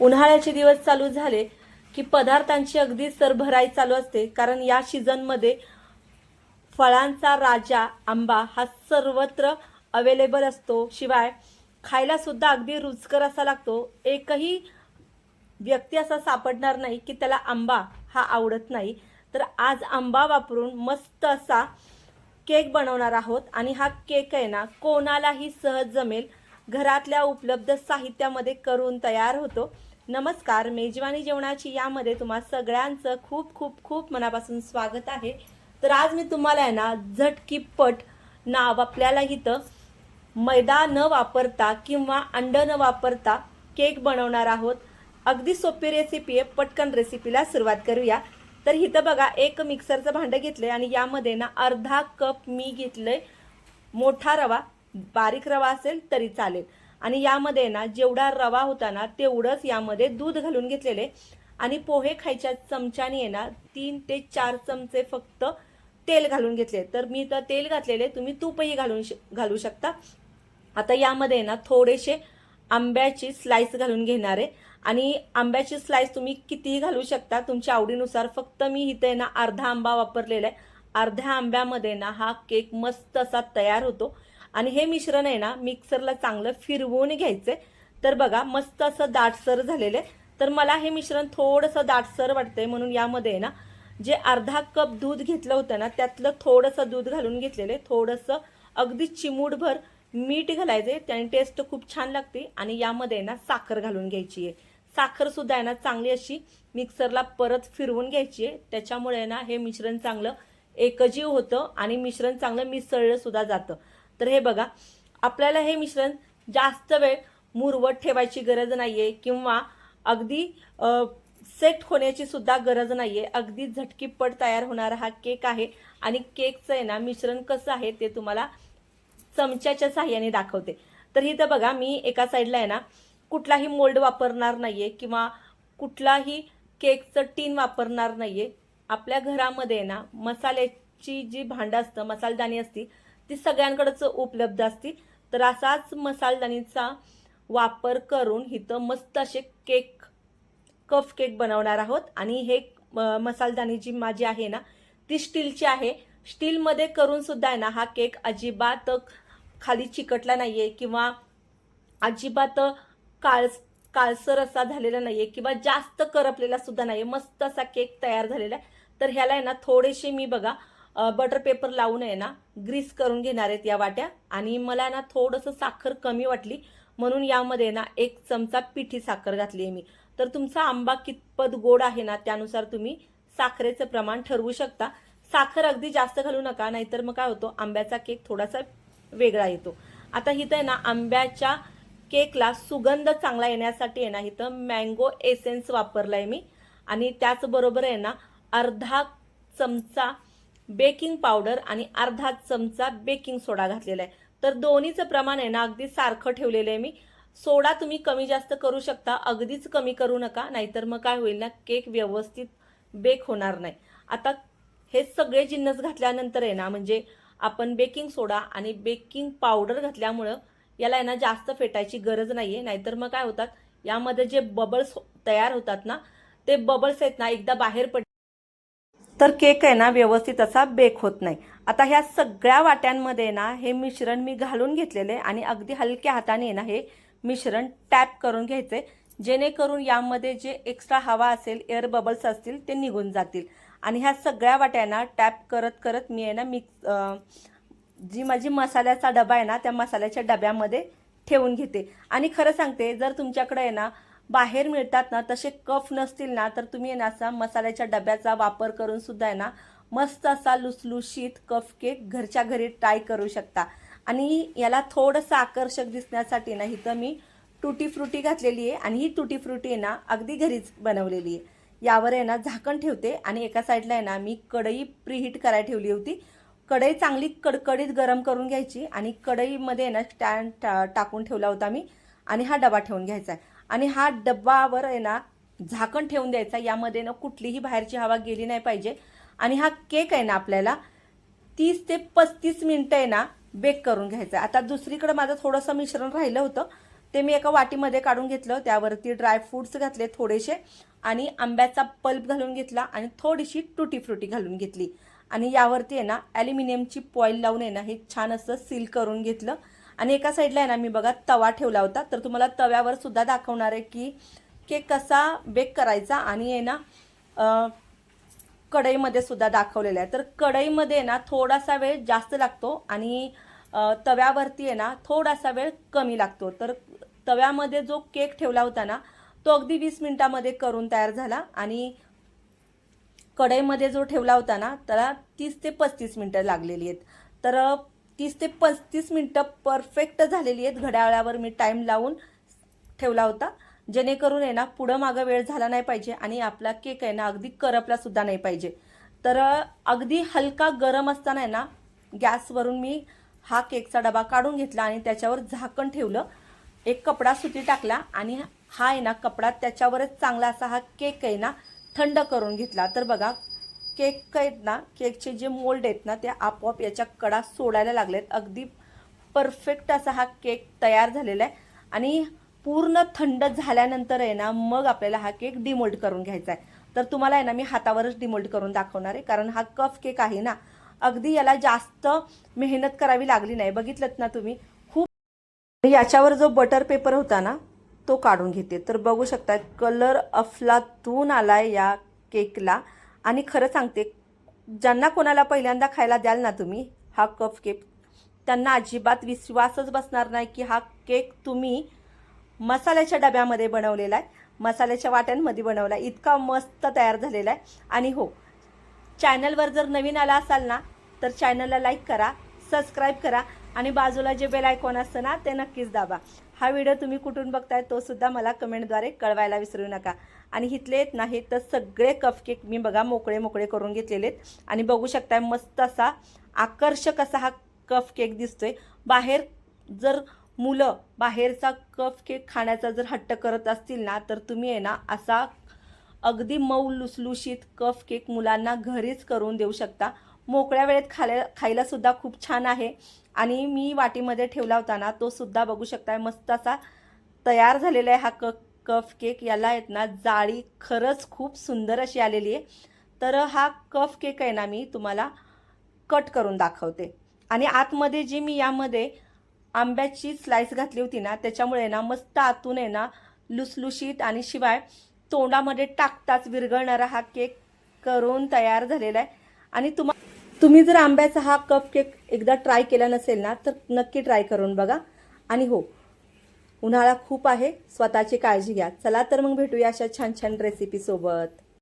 उन्हाळ्याचे दिवस चालू झाले की पदार्थांची अगदी सरभराई चालू असते. कारण या सीझनमध्ये फळांचा राजा आंबा हा सर्वत्र अवेलेबल असतो. शिवाय खायला सुद्धा अगदी रुचकर असा लागतो. एकही व्यक्ती असा सापडणार नाही की त्याला आंबा हा आवडत नाही. तर आज आंबा वापरून मस्त असा केक बनवणार आहोत. आणि हा केक आहे ना कोणालाही सहज जमेल. घरातल्या उपलब्ध साहित्यामध्ये करून तयार होतो. नमस्कार मेजवानी जेवणाची यामध्ये तुम्हा सगळ्यांचं खूप खूप खूप मनापासून स्वागत आहे. तर आज मी तुम्हाला आहे ना झटकीपट नाव आपल्याला इथं मैदा न वापरता किंवा अंड न वापरता केक बनवणार आहोत. अगदी सोपी रेसिपी आहे पटकन रेसिपीला सुरुवात करूया. तर इथं बघा एक मिक्सरचं भांडं घेतलं आहे आणि यामध्ये ना अर्धा कप मी घेतलं आहे मोठा रवा. बारीक रवा असेल तरी चालेल. आणि यामध्ये ना जेवढा रवा होता ना तेवढंच यामध्ये दूध घालून घेतलेले. आणि पोहे खायच्या चमच्याने आहे ना तीन ते चार चमचे फक्त तेल घालून घेतले. तर मी तर तेल घातलेले तुम्ही तूपही घालून श- घालू शकता. आता यामध्ये ना थोडेसे आंब्याची स्लाइस घालून घेणार आहे. आणि आंब्याची स्लाइस तुम्ही कितीही घालू शकता तुमच्या आवडीनुसार. फक्त मी इथे ना अर्धा आंबा वापरलेला आहे. अर्ध्या आंब्यामध्ये ना हा केक मस्त असा तयार होतो. आणि हे मिश्रण आहे ना मिक्सरला चांगलं फिरवून घ्यायचं तर बघा मस्त असं दाटसर झालेलं आहे. तर मला हे मिश्रण थोडंसं दाटसर वाटतंय म्हणून यामध्ये आहे ना जे अर्धा कप दूध घेतलं होतं ना त्यातलं थोडंसं दूध घालून घेतलेलं आहे. थोडंसं अगदी चिमूटभर मीठ घालायचे त्याने टेस्ट खूप छान लागते. आणि यामध्ये ना साखर घालून घ्यायची आहे. साखर सुद्धा आहे ना चांगली अशी मिक्सरला परत फिरवून घ्यायची आहे. त्याच्यामुळे ना हे मिश्रण चांगलं एकजीव होतं आणि मिश्रण चांगलं मिसळलं सुद्धा जातं. तर हे बघा आपल्याला हे मिश्रण जास्त वेळ मुरवत ठेवायची गरज नाही आहे किंवा अगदी सेट होण्याची सुद्धा गरज नाहीये. अगदी झटकीपट तयार होणारा हा केक आहे आणि केकचं आहे ना मिश्रण कसं आहे ते तुम्हाला चमच्याच्या साह्याने दाखवते. तर इथं बघा मी एका साईडला आहे ना कुठलाही मोल्ड वापरणार नाहीये किंवा कुठलाही केकचं टीन वापरणार नाहीये. आपल्या घरामध्ये ना मसाल्याची जी भांडं असतं मसालदाणी असती ती सगळ्यांकडंच उपलब्ध असतील तर असाच मसालदाणीचा वापर करून इथं मस्त असे केक कफ केक बनवणार आहोत. आणि हे मसालदाणी जी माझी आहे ना ती स्टीलची आहे. स्टीलमध्ये करून सुद्धा आहे ना हा केक अजिबात खाली चिकटला नाही आहे किंवा अजिबात काळ काळसर असा झालेला नाही आहे किंवा जास्त करपलेला सुद्धा आहे मस्त असा केक तयार झालेला आहे. तर ह्याला आहे ना थोडेसे मी बघा बटर पेपर लावून आहे ना ग्रीस करून घेणार आहेत या वाट्या. आणि मला ना थोडंसं साखर कमी वाटली म्हणून यामध्ये ना एक चमचा पिठी साखर घातली आहे मी. तर तुमचा आंबा कितपत गोड आहे ना त्यानुसार तुम्ही साखरेचं प्रमाण ठरवू शकता. साखर अगदी जास्त घालू नका नाहीतर मग काय होतो आंब्याचा केक थोडासा वेगळा येतो. आता इथं आहे ना आंब्याच्या केकला सुगंध चांगला येण्यासाठी आहे ना इथं मँगो एसेन्स वापरला आहे मी. आणि त्याचबरोबर आहे ना अर्धा चमचा बेकिंग पावडर आणि अर्धा चमचा बेकिंग सोडा घातलेला आहे. तर दोन्हीचं प्रमाण आहे ना अगदी सारखं ठेवलेलं आहे मी. सोडा तुम्ही कमी जास्त करू शकता अगदीच कमी करू नका नाहीतर मग काय होईल ना केक व्यवस्थित बेक होणार नाही. आता हे सगळे जिन्नस घातल्यानंतर आहे ना म्हणजे आपण बेकिंग सोडा आणि बेकिंग पावडर घातल्यामुळं याला आहे ना जास्त फेटायची गरज नाही आहे नाहीतर मग काय होतात यामध्ये जे बबल्स तयार होतात ना ते बबल्स आहेत ना एकदा बाहेर पड तर केक आहे ना व्यवस्थित असा बेक होत नाही. आता ह्या सगळ्या वाट्यांमध्ये ना हे मिश्रण मी घालून घेतलेले आणि अगदी हलक्या हाताने ना हे मिश्रण टॅप करून घ्यायचे. जेणेकरून यामध्ये जे एक्स्ट्रा हवा असेल एअर बबल्स असतील ते निघून जातील. आणि ह्या सगळ्या वाट्यांना टॅप करत करत मी आहे ना मिक्स जी माझी मसाल्याचा डबा आहे ना त्या मसाल्याच्या डब्यामध्ये ठेवून घेते. आणि खरं सांगते जर तुमच्याकडे आहे ना बाहेर मिळतात ना तसे कफ नसतील ना तर तुम्ही आहे ना असा मसाल्याच्या डब्याचा वापर करून सुद्धा आहे ना मस्त असा लुसलुशीत कफ केक घरच्या घरी ट्राय करू शकता. आणि याला थोडंसं आकर्षक दिसण्यासाठी ना इथं मी तुटी फ्रुटी घातलेली आहे आणि ही तुटी फ्रुटी आहे ना अगदी घरीच बनवलेली आहे. यावर आहे ना झाकण ठेवते आणि एका साईडला आहे ना मी कढई प्रीहीट करायला ठेवली होती. कढई चांगली कडकडीत गरम करून घ्यायची आणि कढईमध्ये आहे ना स्टँड टा टाकून ठेवला होता मी आणि हा डबा ठेवून घ्यायचा आहे. आणि हा डब्बावर आहे ना झाकण ठेवून द्यायचा. यामध्ये ना कुठलीही बाहेरची हवा गेली नाही पाहिजे. आणि हा केक आहे ना आपल्याला तीस ते पस्तीस मिनटं आहे ना बेक करून घ्यायचा. आता दुसरीकडे माझं थोडंसं मिश्रण राहिलं होतं. ते मी एका वाटीमध्ये काढून घेतलं. त्यावरती ड्रायफ्रूट्स घातले थोडेसे आणि आंब्याचा पल्प घालून घेतला आणि थोडीशी टुटी फ्रुटी घालून घेतली. आणि यावरती आहे ना ॲल्युमिनियमची पॉईल लावून आहे ना हे छान असं सील करून घेतलं. आणि एका साईडला आहे ना मी बघा तवा ठेवला होता. तर तुम्हाला तव्यावर सुद्धा दाखवणार आहे की केक कसा बेक करायचा आणि आहे ना कढईमध्ये सुद्धा दाखवलेला आहे. तर कढईमध्ये ना थोडासा वेळ जास्त लागतो आणि तव्यावरती आहे ना थोडासा वेळ कमी लागतो. तर तव्यामध्ये जो केक ठेवला होता ना तो अगदी वीस मिनटामध्ये करून तयार झाला आणि कढईमध्ये जो ठेवला होता ना त्याला तीस ते पस्तीस मिनटं लागलेली आहेत. तर तीस ते पस्तीस मिनटं परफेक्ट झालेली आहेत. घड्याळावर मी टाईम लावून ठेवला होता. जेणेकरून आहे ना पुढं मागं वेळ झाला नाही पाहिजे आणि आपला केक आहे ना अगदी करपलासुद्धा नाही पाहिजे. तर अगदी हलका गरम असताना आहे ना गॅसवरून मी हा केकचा डबा काढून घेतला आणि त्याच्यावर झाकण ठेवलं. एक कपडा सुती टाकला आणि हा आहे ना कपडा त्याच्यावरच चांगला असा हा केक आहे ना थंड करून घेतला. तर बघा केक आहेत ना केकचे जे मोल्ड आहेत ना ते आपोआप याच्या कडा सोडायला लागलेत. अगदी परफेक्ट असा हा केक तयार झालेला आहे. आणि पूर्ण थंड झाल्यानंतर आहे ना मग आपल्याला हा केक डिमोल्ड करून घ्यायचा आहे. तर तुम्हाला आहे ना मी हातावरच डिमोल्ड करून दाखवणार आहे. कारण हा कफ केक आहे ना अगदी याला जास्त मेहनत करावी लागली नाही. बघितलं ना तुम्ही? खूप याच्यावर जो बटर पेपर होता ना तो काढून घेते. तर बघू शकता कलर अफलातून आला या केकला. आणि खरं सांगते ज्यांना कोणाला पहिल्यांदा खायला द्याल ना तुम्ही हा कप केक त्यांना अजिबात विश्वासच बसणार नाही की हा केक तुम्ही मसाल्याच्या डब्यामध्ये बनवलेला आहे मसाल्याच्या वाट्यांमध्ये बनवला आहे इतका मस्त तयार झालेला आहे आणि हो चॅनलवर जर नवीन आला असाल ना तर चॅनलला लाईक करा सबस्क्राईब करा आणि बाजूला जे बेल आयकॉन असतं ना ते नक्कीच दाबा. हा व्हिडिओ तुम्ही कुठून बघताय तो सुद्धा मला कमेंटद्वारे कळवायला विसरू नका. आणि इथले येत नाही तर सगळे कफ केक मी बघा मोकळे मोकळे करून घेतलेले आहेत. आणि बघू शकताय मस्त असा आकर्षक असा हा कफ केक दिसतोय. बाहेर जर मुलं बाहेरचा कफ केक खाण्याचा जर हट्ट करत असतील ना तर तुम्ही आहे ना असा अगदी मऊ लुसलुशीत कफ केक मुलांना घरीच करून देऊ शकता. मोकळ्या वेळेत खाल्या खायलासुद्धा खूप छान आहे. आणि मी वाटीमध्ये ठेवला होता ना तो सुद्धा बघू शकताय मस्त असा तयार झालेला आहे हा क कफ केक याला आहेत ना जाळी खरंच खूप सुंदर अशी आलेली आहे. तर हा कफ केक आहे ना मी तुम्हाला कट करून दाखवते. आणि आतमध्ये जी मी यामध्ये आंब्याची स्लाइस घातली होती ना त्याच्यामुळे ना मस्त आतून आहे ना लुसलुशीत आणि शिवाय तोंडामध्ये टाकताच विरघळणारा हा केक करून तयार झालेला आहे. आणि तुम्हा तुम्ही जर आंब्याचा हा कप केक एकदा ट्राय केला नसेल ना तर नक्की ट्राय करून बघा. आणि हो उन्हाळा खूप आहे स्वतःची काळजी घ्या. चला तर मग भेटूया अशा छान छान रेसिपीसोबत